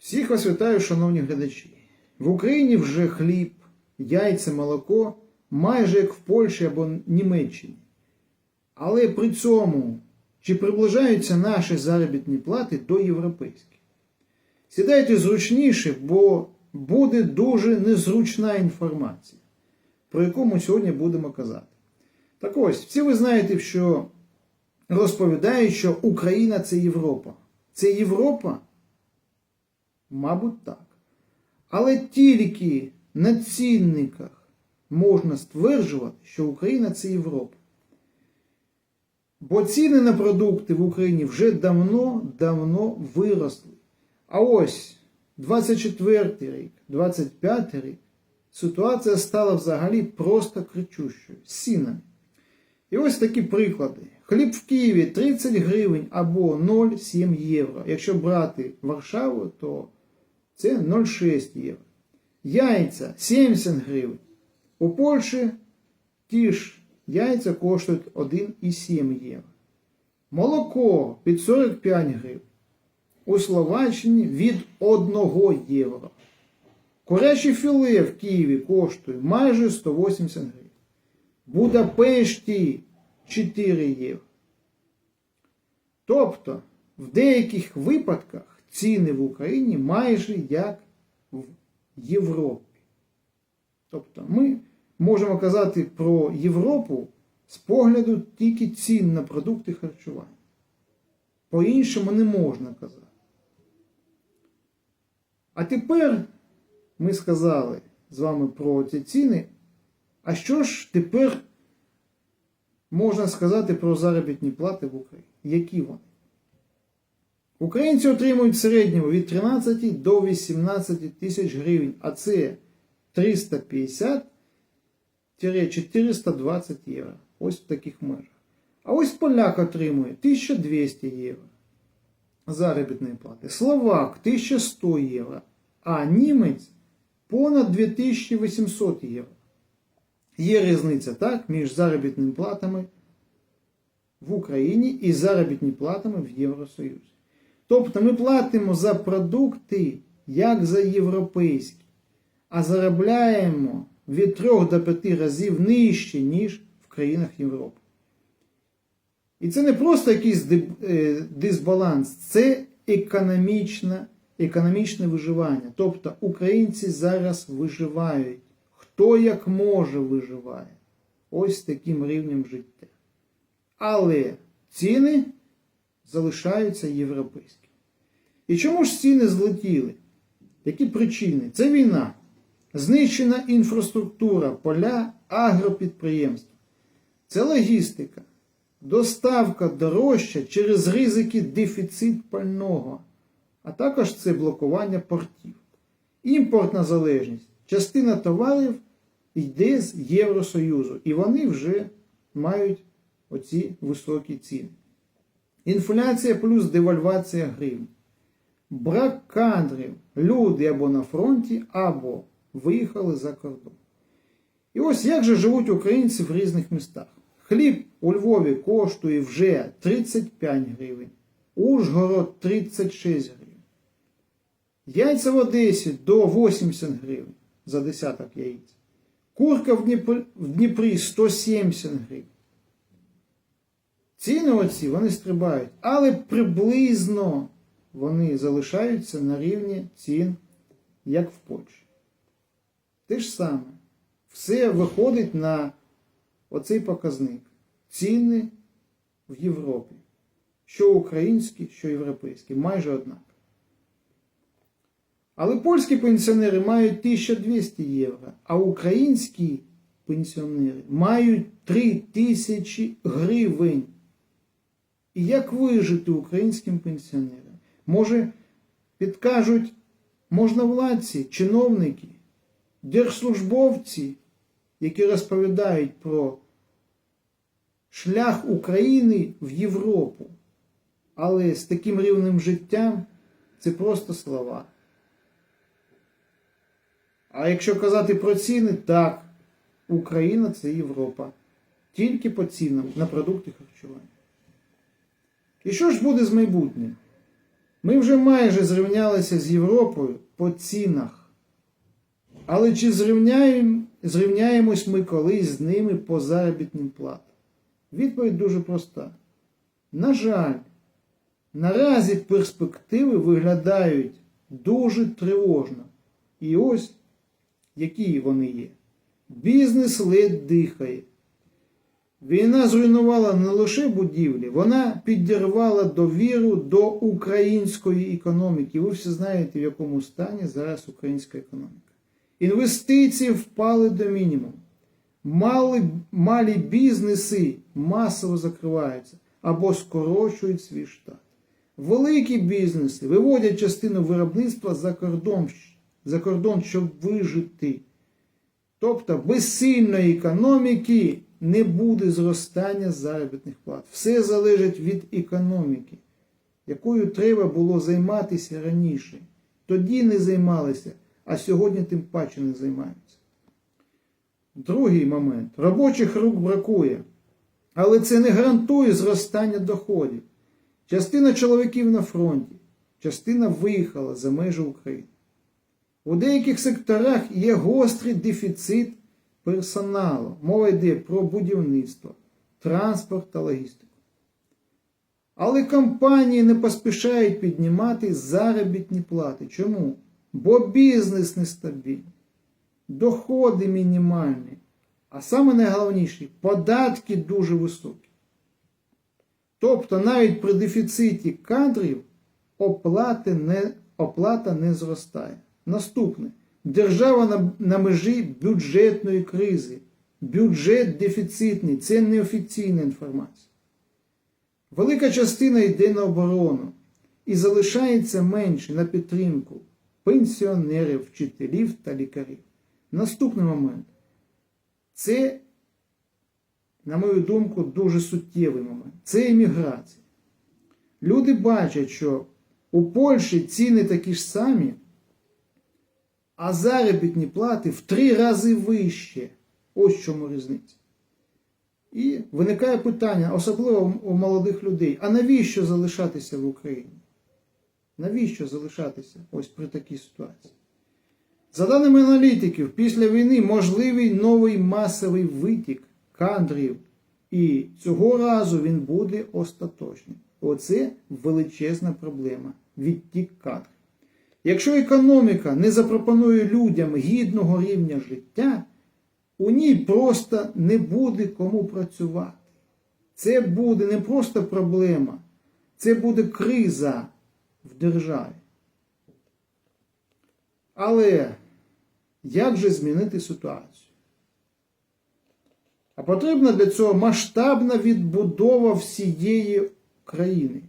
Всіх вас вітаю, шановні глядачі. В Україні вже хліб, яйця, молоко майже як в Польщі або Німеччині. Але при цьому чи приближаються наші заробітні плати до європейських? Сідайте зручніше, бо буде дуже незручна інформація, про яку ми сьогодні будемо казати. Так ось, всі ви знаєте, що розповідають, що Україна це Європа. Це Європа? Мабуть, так. Але тільки на цінниках можна стверджувати, що Україна це Європа. Бо ціни на продукти в Україні вже давно-давно виросли. А ось 24 рік, 25 рік ситуація стала взагалі просто кричущою з цінами. І ось такі приклади. Хліб в Києві 30 гривень або 0,7 євро. Якщо брати Варшаву, то це 0,6 євро. Яйця 70 гривень. У Польщі ті ж яйця коштують 1,7 євро. Молоко під 45 гривень. У Словаччині від 1 євро. Куряче філе в Києві коштує майже 180 гривень. Будапешті 4 євро. Тобто, в деяких випадках ціни в Україні майже як в Європі. Тобто, ми можемо казати про Європу з погляду тільки цін на продукти харчування. По-іншому не можна казати. А тепер ми сказали з вами про ці ціни. А що ж тепер можна сказати про заробітні плати в Україні? Які вони? Українці отримують в середньому від 13 до 18 тисяч гривень, а це 350-420 євро. Ось в таких межах. А ось поляк отримує 1200 євро заробітної плати. Словак 1100 євро, а німець понад 2800 євро. Є різниця так, між заробітними платами в Україні і заробітними платами в Євросоюзі. Тобто ми платимо за продукти як за європейські, а заробляємо від 3 до 5 разів нижче, ніж в країнах Європи. І це не просто якийсь дисбаланс, це економічне, економічне виживання. Тобто українці зараз виживають. Хто як може виживає. Ось таким рівнем життя. Але ціни залишаються європейські. І чому ж ціни злетіли? Які причини? Це війна, знищена інфраструктура, поля, агропідприємства. Це логістика, доставка дорожча через ризики дефіцит пального, а також це блокування портів, імпортна залежність. Частина товарів йде з Євросоюзу, і вони вже мають оці високі ціни. Інфляція плюс девальвація гривні. Брак кадрів. Люди або на фронті, або виїхали за кордон. І ось як же живуть українці в різних містах. Хліб у Львові коштує вже 35 гривень, Ужгород 36 гривень. Яйця в Одесі до 80 гривень за десяток яєць. Курка в Дніпрі, в Дніпрі 170 гривень. Ціни оці вони стрибають, але приблизно вони залишаються на рівні цін, як в Польщі. Те ж саме, все виходить на оцей показник. Ціни в Європі. Що українські, що європейські, майже однакові. Але польські пенсіонери мають 1200 євро, а українські пенсіонери мають 3000 гривень. І як вижити українським пенсіонерам? Може, підкажуть можновладці, чиновники, держслужбовці, які розповідають про шлях України в Європу. Але з таким рівнем життя це просто слова. А якщо казати про ціни, так, Україна це Європа. Тільки по цінам на продукти харчування. І що ж буде з майбутнім? Ми вже майже зрівнялися з Європою по цінах. Але чи зрівняємо, зрівняємось ми колись з ними по заробітним платам? Відповідь дуже проста. На жаль, наразі перспективи виглядають дуже тривожно. І ось які вони є. Бізнес ледь дихає. Війна зруйнувала не лише будівлі, вона підірвала довіру до української економіки. Ви всі знаєте, в якому стані зараз українська економіка. Інвестиції впали до мінімуму. Мали, малі бізнеси масово закриваються або скорочують свій штат. Великі бізнеси виводять частину виробництва за кордон, за кордон щоб вижити. Тобто без сильної економіки не буде зростання заробітних плат. Все залежить від економіки, якою треба було займатися раніше. Тоді не займалися, а сьогодні тим паче не займаються. Другий момент. Робочих рук бракує. Але це не гарантує зростання доходів. Частина чоловіків на фронті, частина виїхала за межі України. У деяких секторах є гострий дефіцит персоналу. Мова йде про будівництво, транспорт та логістику. Але компанії не поспішають піднімати заробітні плати. Чому? Бо бізнес нестабільний, доходи мінімальні, а саме найголовніше податки дуже високі. Тобто навіть при дефіциті кадрів оплати не, оплата не зростає. Наступне. Держава на, на межі бюджетної кризи. Бюджет дефіцитний. Це неофіційна інформація. Велика частина йде на оборону і залишається менше на підтримку пенсіонерів, вчителів та лікарів. Наступний момент. Це, на мою думку, дуже суттєвий момент. Це імміграція. Люди бачать, що у Польщі ціни такі ж самі а заробітні плати в три рази вище. Ось чому різниця. І виникає питання, особливо у молодих людей, а навіщо залишатися в Україні? Навіщо залишатися ось при такій ситуації? За даними аналітиків, після війни можливий новий масовий витік кадрів, і цього разу він буде остаточним. Оце величезна проблема відтік кадрів. Якщо економіка не запропонує людям гідного рівня життя, у ній просто не буде кому працювати. Це буде не просто проблема, це буде криза в державі. Але як же змінити ситуацію? А потрібна для цього масштабна відбудова всієї країни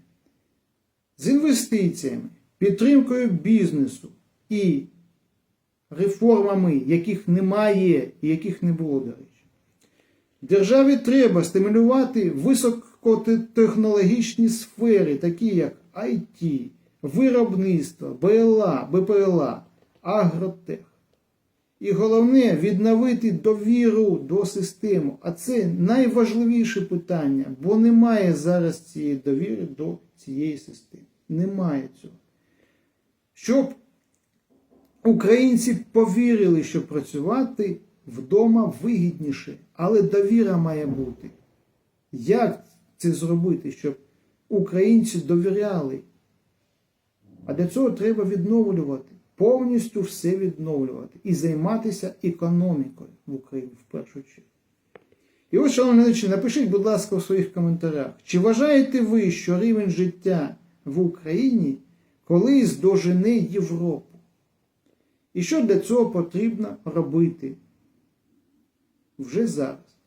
з інвестиціями підтримкою бізнесу і реформами, яких немає і яких не було, до речі. Державі треба стимулювати високотехнологічні сфери, такі як IT, виробництво, БЛА, БПЛА, агротех. І головне відновити довіру до системи. А це найважливіше питання, бо немає зараз цієї довіри до цієї системи. Немає цього щоб українці повірили, що працювати вдома вигідніше, але довіра має бути. Як це зробити, щоб українці довіряли? А для цього треба відновлювати, повністю все відновлювати і займатися економікою в Україні в першу чергу. І ось, шановні глядачі, напишіть, будь ласка, у своїх коментарях, чи вважаєте ви, що рівень життя в Україні колись дожене Європу. І що для цього потрібно робити вже зараз?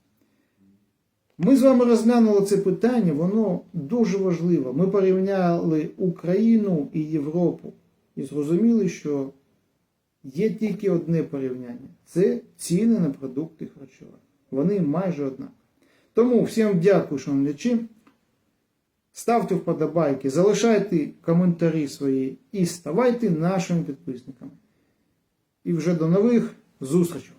Ми з вами розглянули це питання, воно дуже важливо. Ми порівняли Україну і Європу і зрозуміли, що є тільки одне порівняння це ціни на продукти харчування. Вони майже однакові. Тому всім дякую, шановні глядачі. Ставте вподобайки, залишайте коментарі свої і ставайте нашими підписниками. І вже до нових зустрічей!